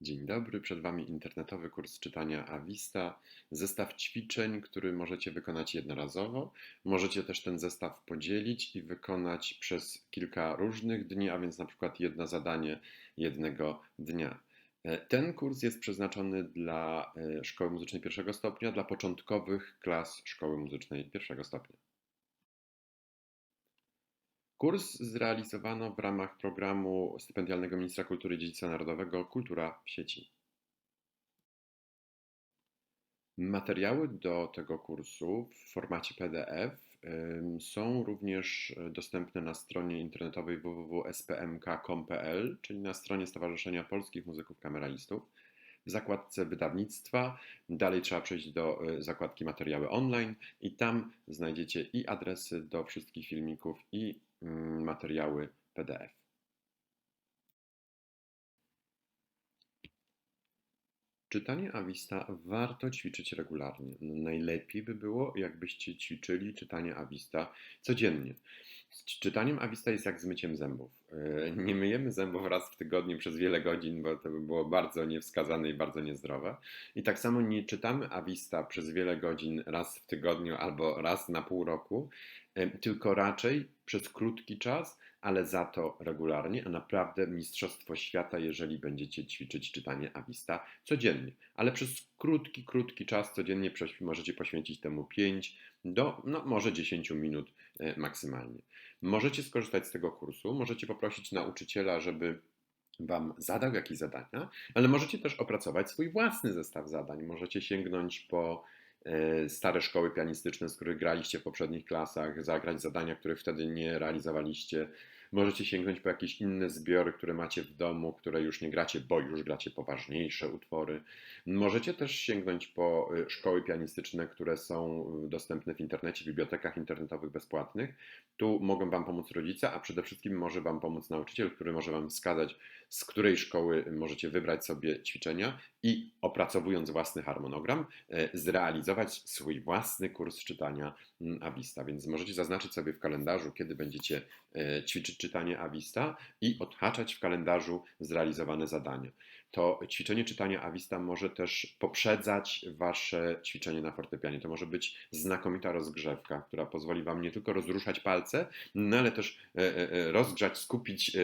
Dzień dobry, przed Wami internetowy kurs czytania Avista, zestaw ćwiczeń, który możecie wykonać jednorazowo. Możecie też ten zestaw podzielić i wykonać przez kilka różnych dni, a więc na przykład jedno zadanie jednego dnia. E, ten kurs jest przeznaczony dla e, szkoły muzycznej pierwszego stopnia, dla początkowych klas szkoły muzycznej pierwszego stopnia. Kurs zrealizowano w ramach programu stypendialnego Ministra Kultury i Dziedzictwa Narodowego Kultura w sieci. Materiały do tego kursu w formacie PDF są również dostępne na stronie internetowej www.spmk.com.pl, czyli na stronie Stowarzyszenia Polskich Muzyków Kameralistów. W zakładce wydawnictwa dalej trzeba przejść do e, zakładki materiały online i tam znajdziecie i adresy do wszystkich filmików i materiały PDF. Czytanie Avista warto ćwiczyć regularnie. Najlepiej by było, jakbyście ćwiczyli czytanie Avista codziennie. Z czytaniem Avista jest jak z myciem zębów. E, nie myjemy zębów raz w tygodniu przez wiele godzin, bo to by było bardzo niewskazane i bardzo niezdrowe. I tak samo nie czytamy Avista przez wiele godzin raz w tygodniu albo raz na pół roku, tylko raczej przez krótki czas, ale za to regularnie, a naprawdę mistrzostwo świata, jeżeli będziecie ćwiczyć czytanie Avista codziennie. Ale przez krótki, krótki czas codziennie możecie poświęcić temu 5 do no, może 10 minut e, maksymalnie. Możecie skorzystać z tego kursu, możecie poprosić nauczyciela, żeby Wam zadał jakieś zadania, ale możecie też opracować swój własny zestaw zadań. Możecie sięgnąć po e, stare szkoły pianistyczne, z których graliście w poprzednich klasach, zagrać zadania, których wtedy nie realizowaliście Możecie sięgnąć po jakieś inne zbiory, które macie w domu, które już nie gracie, bo już gracie poważniejsze utwory. Możecie też sięgnąć po y, szkoły pianistyczne, które są dostępne w internecie, w bibliotekach internetowych bezpłatnych. Tu mogą Wam pomóc rodzice, a przede wszystkim może Wam pomóc nauczyciel, który może Wam wskazać, z której szkoły możecie wybrać sobie ćwiczenia i opracowując własny harmonogram, e, zrealizować swój własny kurs czytania mm, Avista. Więc możecie zaznaczyć sobie w kalendarzu, kiedy będziecie e, ćwiczyć czytanie Avista i odhaczać w kalendarzu zrealizowane zadania to ćwiczenie czytania Avista może też poprzedzać Wasze ćwiczenie na fortepianie. To może być znakomita rozgrzewka, która pozwoli Wam nie tylko rozruszać palce, no ale też e, e, e, rozgrzać, skupić,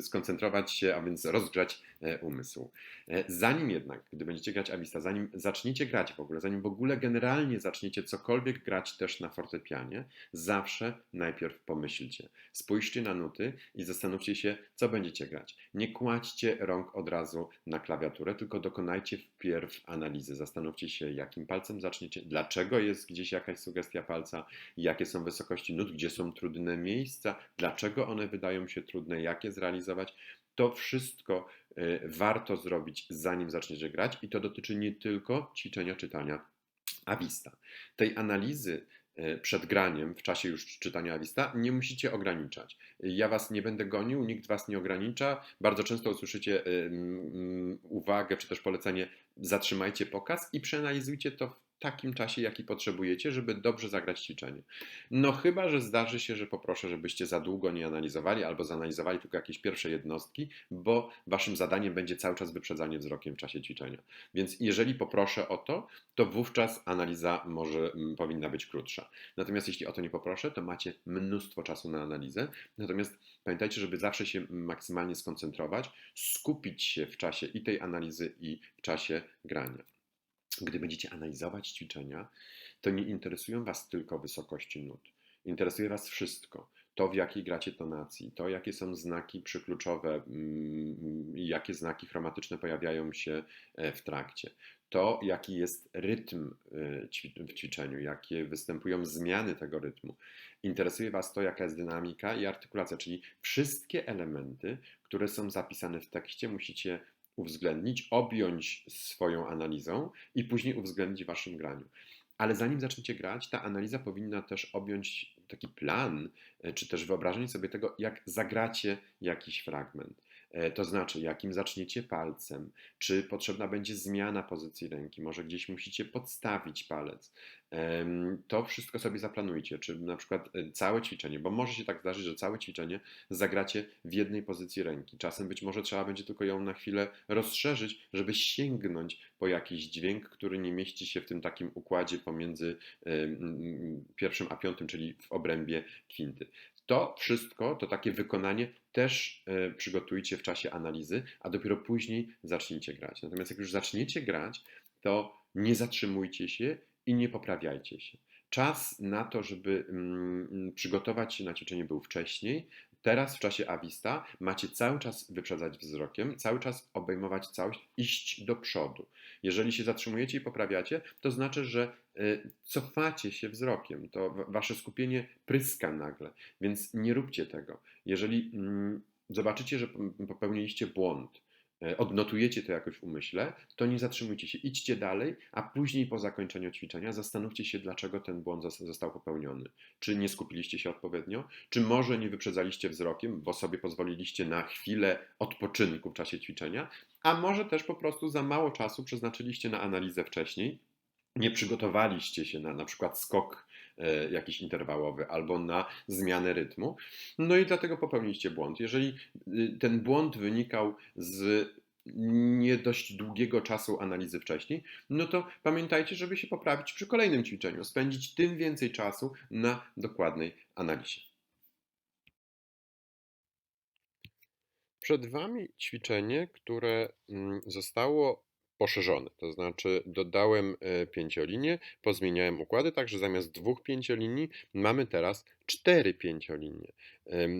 skoncentrować się, a więc rozgrzać umysł. Zanim jednak, gdy będziecie grać Avista, zanim zaczniecie grać w ogóle, zanim w ogóle generalnie zaczniecie cokolwiek grać też na fortepianie, zawsze najpierw pomyślcie. Spójrzcie na nuty i zastanówcie się, co będziecie grać. Nie kładźcie rąk od razu na klawiaturę, tylko dokonajcie wpierw analizy. Zastanówcie się, jakim palcem zaczniecie, dlaczego jest gdzieś jakaś sugestia palca, jakie są wysokości nut, gdzie są trudne miejsca, dlaczego one wydają się trudne, jak je zrealizować. To wszystko y, warto zrobić, zanim zaczniecie grać, i to dotyczy nie tylko ćwiczenia czytania Avista. Tej analizy przed graniem, w czasie już czytania Avista, nie musicie ograniczać. Ja was nie będę gonił, nikt was nie ogranicza. Bardzo często usłyszycie uwagę czy też polecenie zatrzymajcie pokaz i przeanalizujcie to takim czasie, jaki potrzebujecie, żeby dobrze zagrać ćwiczenie. No chyba, że zdarzy się, że poproszę, żebyście za długo nie analizowali albo zanalizowali tylko jakieś pierwsze jednostki, bo waszym zadaniem będzie cały czas wyprzedzanie wzrokiem w czasie ćwiczenia. Więc jeżeli poproszę o to, to wówczas analiza może powinna być krótsza. Natomiast jeśli o to nie poproszę, to macie mnóstwo czasu na analizę. Natomiast pamiętajcie, żeby zawsze się maksymalnie skoncentrować, skupić się w czasie i tej analizy, i w czasie grania. Gdy będziecie analizować ćwiczenia, to nie interesują Was tylko wysokości nut. Interesuje Was wszystko. To, w jakiej gracie tonacji, to, jakie są znaki przykluczowe, mm, jakie znaki chromatyczne pojawiają się e, w trakcie, to, jaki jest rytm e, w ćwiczeniu, jakie występują zmiany tego rytmu. Interesuje Was to, jaka jest dynamika i artykulacja, czyli wszystkie elementy, które są zapisane w tekście, musicie uwzględnić, objąć swoją analizą i później uwzględnić w waszym graniu. Ale zanim zaczniecie grać, ta analiza powinna też objąć taki plan, e, czy też wyobrażenie sobie tego, jak zagracie jakiś fragment. E, to znaczy, jakim zaczniecie palcem, czy potrzebna będzie zmiana pozycji ręki, może gdzieś musicie podstawić palec. To wszystko sobie zaplanujcie, czy na przykład e, całe ćwiczenie, bo może się tak zdarzyć, że całe ćwiczenie zagracie w jednej pozycji ręki. Czasem być może trzeba będzie tylko ją na chwilę rozszerzyć, żeby sięgnąć po jakiś dźwięk, który nie mieści się w tym takim układzie pomiędzy pierwszym a piątym, czyli w obrębie kwinty. To wszystko, to takie wykonanie też e, przygotujcie w czasie analizy, a dopiero później zacznijcie grać. Natomiast jak już zaczniecie grać, to nie zatrzymujcie się i nie poprawiajcie się. Czas na to, żeby mm, przygotować się na ćwiczenie był wcześniej. Teraz w czasie Avista macie cały czas wyprzedzać wzrokiem, cały czas obejmować całość, iść do przodu. Jeżeli się zatrzymujecie i poprawiacie, to znaczy, że y, cofacie się wzrokiem. To wasze skupienie pryska nagle, więc nie róbcie tego. Jeżeli mm, zobaczycie, że popełniliście błąd, odnotujecie to jakoś w umyśle, to nie zatrzymujcie się, idźcie dalej, a później po zakończeniu ćwiczenia zastanówcie się, dlaczego ten błąd został popełniony. Czy nie skupiliście się odpowiednio, czy może nie wyprzedzaliście wzrokiem, bo sobie pozwoliliście na chwilę odpoczynku w czasie ćwiczenia, a może też po prostu za mało czasu przeznaczyliście na analizę wcześniej, nie przygotowaliście się na na przykład skok e, jakiś interwałowy albo na zmianę rytmu, no i dlatego popełniliście błąd. Jeżeli y, ten błąd wynikał z nie dość długiego czasu analizy wcześniej, no to pamiętajcie, żeby się poprawić przy kolejnym ćwiczeniu, spędzić tym więcej czasu na dokładnej analizie. Przed Wami ćwiczenie, które mm, zostało poszerzone, to znaczy dodałem e, pięciolinię, pozmieniałem układy, także zamiast dwóch pięciolinii mamy teraz cztery pięciolinie.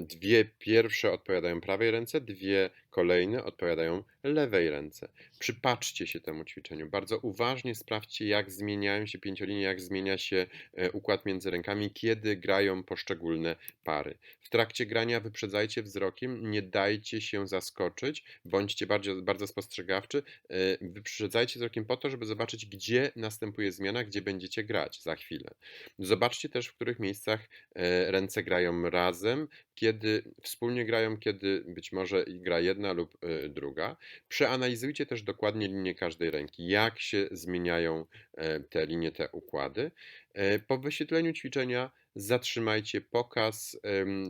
Dwie pierwsze odpowiadają prawej ręce, dwie kolejne odpowiadają lewej ręce. Przypatrzcie się temu ćwiczeniu. Bardzo uważnie sprawdźcie, jak zmieniają się pięciolinie, jak zmienia się e, układ między rękami, kiedy grają poszczególne pary. W trakcie grania wyprzedzajcie wzrokiem, nie dajcie się zaskoczyć, bądźcie bardzo, bardzo spostrzegawczy. E, wyprzedzajcie wzrokiem po to, żeby zobaczyć, gdzie następuje zmiana, gdzie będziecie grać za chwilę. Zobaczcie też, w których miejscach e, ręce grają razem, kiedy wspólnie grają, kiedy być może gra jedna lub y, druga. Przeanalizujcie też dokładnie linię każdej ręki, jak się zmieniają e, te linie, te układy. E, po wyświetleniu ćwiczenia zatrzymajcie pokaz,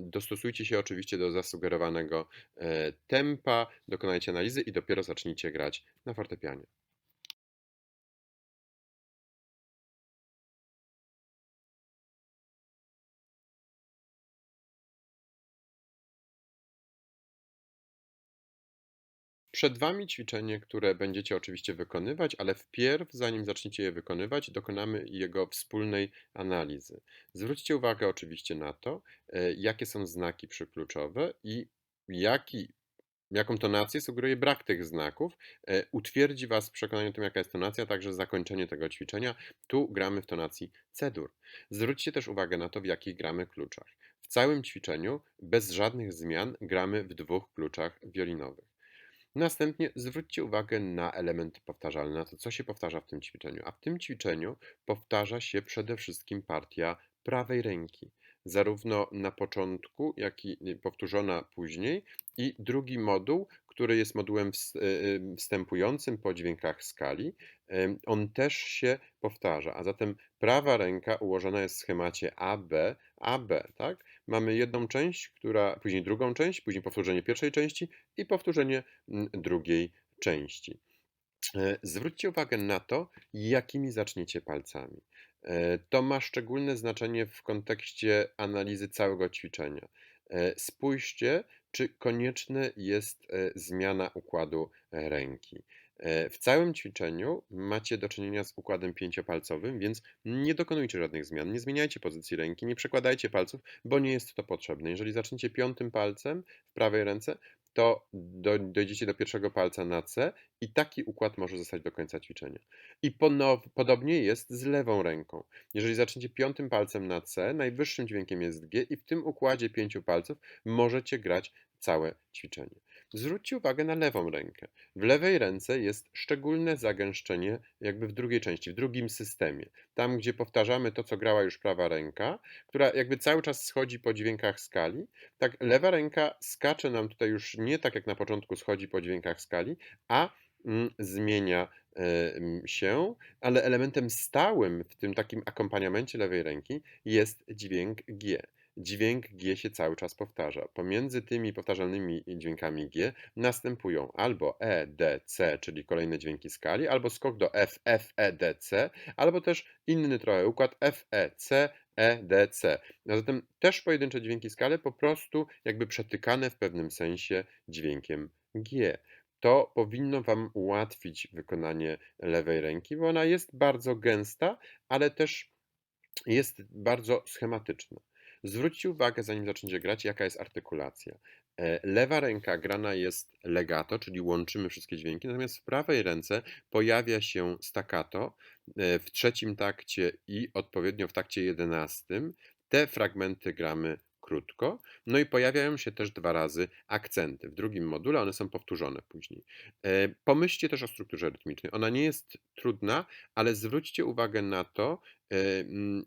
dostosujcie się oczywiście do zasugerowanego e, tempa, dokonajcie analizy i dopiero zacznijcie grać na fortepianie. Przed Wami ćwiczenie, które będziecie oczywiście wykonywać, ale wpierw, zanim zaczniecie je wykonywać, dokonamy jego wspólnej analizy. Zwróćcie uwagę oczywiście na to, e, jakie są znaki przykluczowe i jaki jaką tonację sugeruje brak tych znaków, e, utwierdzi Was w przekonaniu tym, jaka jest tonacja, także zakończenie tego ćwiczenia. Tu gramy w tonacji C-dur. Zwróćcie też uwagę na to, w jakich gramy kluczach. W całym ćwiczeniu, bez żadnych zmian, gramy w dwóch kluczach wiolinowych. Następnie zwróćcie uwagę na elementy powtarzalne, na to, co się powtarza w tym ćwiczeniu. A w tym ćwiczeniu powtarza się przede wszystkim partia prawej ręki, zarówno na początku, jak i y, powtórzona później. I drugi moduł, który jest modułem y, y, wstępującym po dźwiękach skali, on też się powtarza. A zatem prawa ręka ułożona jest w schemacie AB, AB, tak? Mamy jedną część, która, później drugą część, później powtórzenie pierwszej części i powtórzenie mm, drugiej części. E, zwróćcie uwagę na to, jakimi zaczniecie palcami. E, to ma szczególne znaczenie w kontekście analizy całego ćwiczenia. E, spójrzcie, czy konieczna jest zmiana układu ręki. E, w całym ćwiczeniu macie do czynienia z układem pięciopalcowym, więc nie dokonujcie żadnych zmian, nie zmieniajcie pozycji ręki, nie przekładajcie palców, bo nie jest to potrzebne. Jeżeli zaczniecie piątym palcem w prawej ręce, to dojdziecie do pierwszego palca na C i taki układ może zostać do końca ćwiczenia. I ponow, podobnie jest z lewą ręką. Jeżeli zaczniecie piątym palcem na C, najwyższym dźwiękiem jest G i w tym układzie pięciu palców możecie grać całe ćwiczenie. Zwróćcie uwagę na lewą rękę. W lewej ręce jest szczególne zagęszczenie, jakby w drugiej części, w drugim systemie. Tam, gdzie powtarzamy to, co grała już prawa ręka, która jakby cały czas schodzi po dźwiękach skali, tak lewa ręka skacze nam tutaj już nie tak jak na początku schodzi po dźwiękach skali, a mm, zmienia się, ale elementem stałym w tym takim akompaniamencie lewej ręki jest dźwięk G dźwięk G się cały czas powtarza. Pomiędzy tymi powtarzalnymi dźwiękami G następują albo E, D, C, czyli kolejne dźwięki skali, albo skok do F, F, E, D, C, albo też inny trochę układ F, E, C, E, D, C. A zatem też pojedyncze dźwięki skali po prostu jakby przetykane w pewnym sensie dźwiękiem G. To powinno Wam ułatwić wykonanie lewej ręki, bo ona jest bardzo gęsta, ale też jest bardzo schematyczna. Zwróćcie uwagę, zanim zaczniecie grać, jaka jest artykulacja. E, lewa ręka grana jest legato, czyli łączymy wszystkie dźwięki, natomiast w prawej ręce pojawia się staccato e, w trzecim takcie i odpowiednio w takcie jedenastym. Te fragmenty gramy krótko. No i pojawiają się też dwa razy akcenty. W drugim module one są powtórzone później. E, pomyślcie też o strukturze rytmicznej. Ona nie jest trudna, ale zwróćcie uwagę na to, e,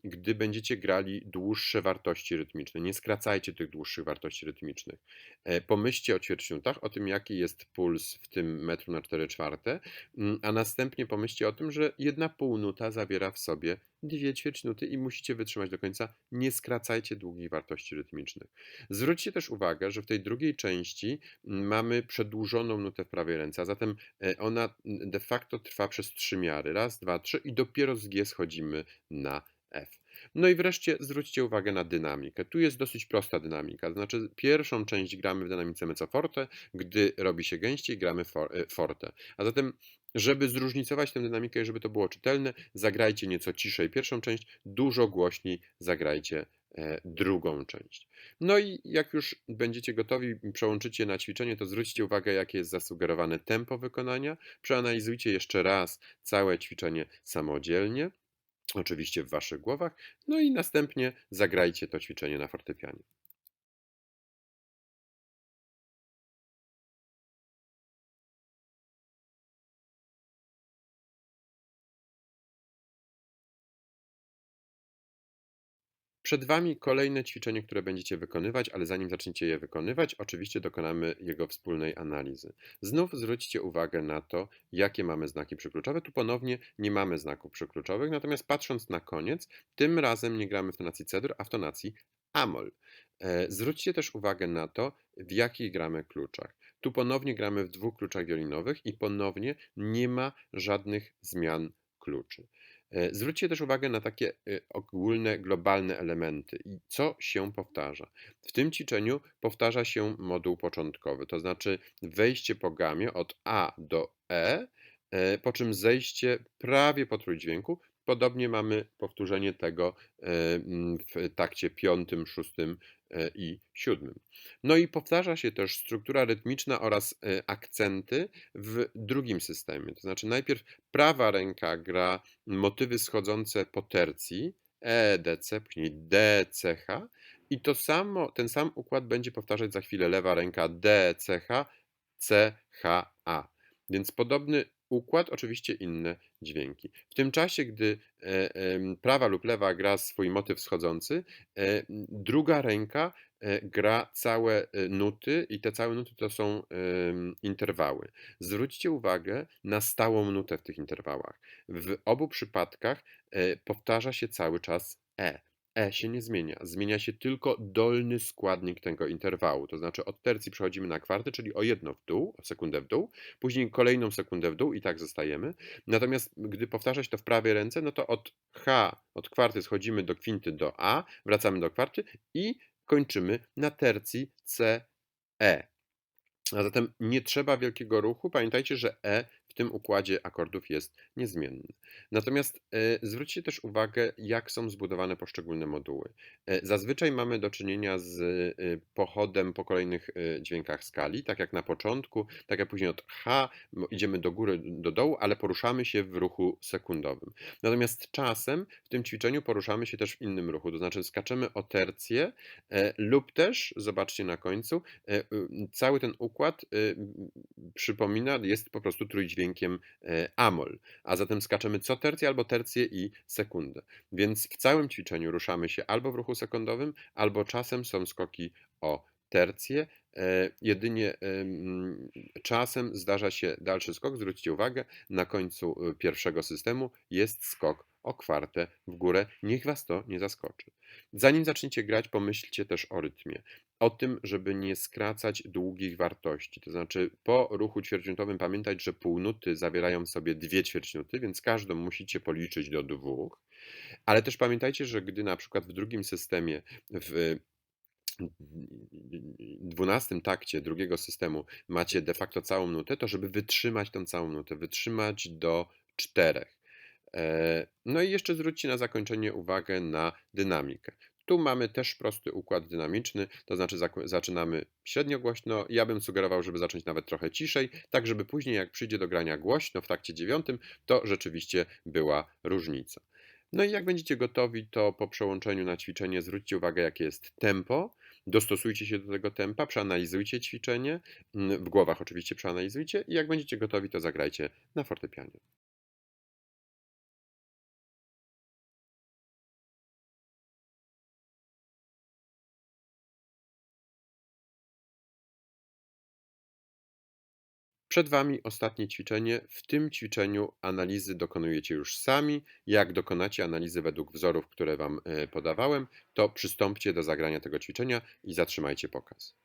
gdy będziecie grali dłuższe wartości rytmiczne. Nie skracajcie tych dłuższych wartości rytmicznych. E, pomyślcie o ćwierćnutach, o tym jaki jest puls w tym metru na 4 czwarte, a następnie pomyślcie o tym, że jedna półnuta zawiera w sobie dwie ćwierćnuty i musicie wytrzymać do końca. Nie skracajcie długich wartości rytmicznych. Zwróćcie też uwagę, że w tej drugiej części mamy przedłużoną nutę w prawej ręce, a zatem e, ona de facto trwa przez trzy miary. Raz, dwa, trzy i dopiero z G schodzimy na F. No i wreszcie zwróćcie uwagę na dynamikę. Tu jest dosyć prosta dynamika, znaczy pierwszą część gramy w dynamice mezzo forte, gdy robi się gęściej gramy e, forte. A zatem żeby zróżnicować tę dynamikę i żeby to było czytelne, zagrajcie nieco ciszej pierwszą część, dużo głośniej zagrajcie e, drugą część. No i jak już będziecie gotowi, przełączycie na ćwiczenie, to zwróćcie uwagę, jakie jest zasugerowane tempo wykonania. Przeanalizujcie jeszcze raz całe ćwiczenie samodzielnie, oczywiście w waszych głowach, no i następnie zagrajcie to ćwiczenie na fortepianie. Przed Wami kolejne ćwiczenie, które będziecie wykonywać, ale zanim zaczniecie je wykonywać, oczywiście dokonamy jego wspólnej analizy. Znów zwróćcie uwagę na to, jakie mamy znaki przykluczowe. Tu ponownie nie mamy znaków przykluczowych, natomiast patrząc na koniec, tym razem nie gramy w tonacji cedur, a w tonacji amol. E, zwróćcie też uwagę na to, w jakich gramy kluczach. Tu ponownie gramy w dwóch kluczach wiolinowych i ponownie nie ma żadnych zmian kluczy. E, zwróćcie też uwagę na takie e, ogólne, globalne elementy i co się powtarza. W tym ćwiczeniu powtarza się moduł początkowy, to znaczy wejście po gamie od A do E, e po czym zejście prawie po trójdźwięku. Podobnie mamy powtórzenie tego w takcie piątym, szóstym E, i siódmym. No i powtarza się też struktura rytmiczna oraz e, akcenty w drugim systemie. To znaczy najpierw prawa ręka gra motywy schodzące po tercji E, D, C, później D, C, H i to samo, ten sam układ będzie powtarzać za chwilę lewa ręka D, C, H, C, H, A. Więc podobny układ, oczywiście inne dźwięki. W tym czasie, gdy e, prawa lub lewa gra swój motyw schodzący, e, druga ręka e, gra całe nuty i te całe nuty to są interwały. Zwróćcie uwagę na stałą nutę w tych interwałach. W obu przypadkach powtarza się cały czas E. E się nie zmienia. Zmienia się tylko dolny składnik tego interwału. To znaczy od tercji przechodzimy na kwarty, czyli o jedno w dół, o sekundę w dół, później kolejną sekundę w dół i tak zostajemy. Natomiast gdy powtarzać to w prawej ręce, no to od H, od kwarty schodzimy do kwinty do A, wracamy do kwarty i kończymy na tercji C, E. A zatem nie trzeba wielkiego ruchu. Pamiętajcie, że E w tym układzie akordów jest niezmienny. Natomiast e, zwróćcie też uwagę, jak są zbudowane poszczególne moduły. E, zazwyczaj mamy do czynienia z e, pochodem po kolejnych dźwiękach skali, tak jak na początku, tak jak później od H idziemy do góry, do dołu, ale poruszamy się w ruchu sekundowym. Natomiast czasem w tym ćwiczeniu poruszamy się też w innym ruchu, to znaczy skaczemy o tercję lub też, zobaczcie na końcu, cały ten układ przypomina, jest po prostu trójdźwiękiem amol, a zatem skaczemy co tercję albo tercję i sekundę. Więc w całym ćwiczeniu ruszamy się albo w ruchu sekundowym, albo czasem są skoki o tercję. E, jedynie czasem zdarza się dalszy skok. Zwróćcie uwagę, na końcu y, pierwszego systemu jest skok o kwartę w górę. Niech was to nie zaskoczy. Zanim zaczniecie grać, pomyślcie też o rytmie. O tym, żeby nie skracać długich wartości. To znaczy, po ruchu ćwierćminutowym pamiętać, że półnuty zawierają w sobie dwie ćwierćminuty, więc każdą musicie policzyć do dwóch. Ale też pamiętajcie, że gdy na przykład w drugim systemie w dwunastym takcie drugiego systemu macie de facto całą nutę, to żeby wytrzymać tę całą nutę, wytrzymać do czterech. E, no i jeszcze zwróćcie na zakończenie uwagę na dynamikę. Tu mamy też prosty układ dynamiczny, to znaczy zaczynamy średnio głośno. Ja bym sugerował, żeby zacząć nawet trochę ciszej, tak żeby później jak przyjdzie do grania głośno w takcie dziewiątym, to rzeczywiście była różnica. No i jak będziecie gotowi, to po przełączeniu na ćwiczenie zwróćcie uwagę, jakie jest tempo. Dostosujcie się do tego tempa, przeanalizujcie ćwiczenie, w głowach oczywiście przeanalizujcie i jak będziecie gotowi, to zagrajcie na fortepianie. Przed Wami ostatnie ćwiczenie. W tym ćwiczeniu analizy dokonujecie już sami. Jak dokonacie analizy według wzorów, które Wam e, podawałem, to przystąpcie do zagrania tego ćwiczenia i zatrzymajcie pokaz.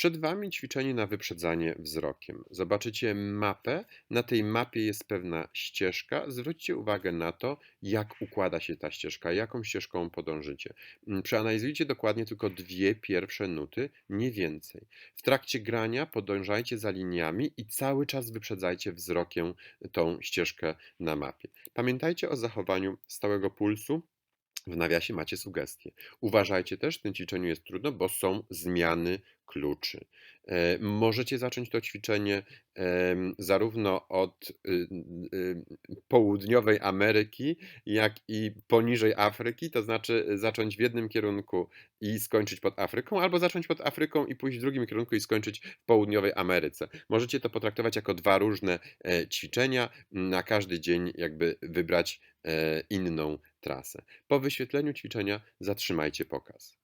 Przed Wami ćwiczenie na wyprzedzanie wzrokiem. Zobaczycie mapę. Na tej mapie jest pewna ścieżka. Zwróćcie uwagę na to, jak układa się ta ścieżka, jaką ścieżką podążycie. Mm, przeanalizujcie dokładnie tylko dwie pierwsze nuty, nie więcej. W trakcie grania podążajcie za liniami i cały czas wyprzedzajcie wzrokiem tą ścieżkę na mapie. Pamiętajcie o zachowaniu stałego pulsu w nawiasie macie sugestie. Uważajcie też, w tym ćwiczeniu jest trudno, bo są zmiany kluczy. E, możecie zacząć to ćwiczenie zarówno od y, y, południowej Ameryki, jak i poniżej Afryki, to znaczy zacząć w jednym kierunku i skończyć pod Afryką, albo zacząć pod Afryką i pójść w drugim kierunku i skończyć w południowej Ameryce. Możecie to potraktować jako dwa różne e, ćwiczenia, na każdy dzień jakby wybrać e, inną trasę. Po wyświetleniu ćwiczenia zatrzymajcie pokaz.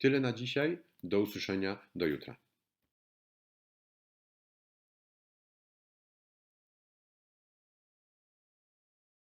Tyle na dzisiaj. Do usłyszenia. Do jutra.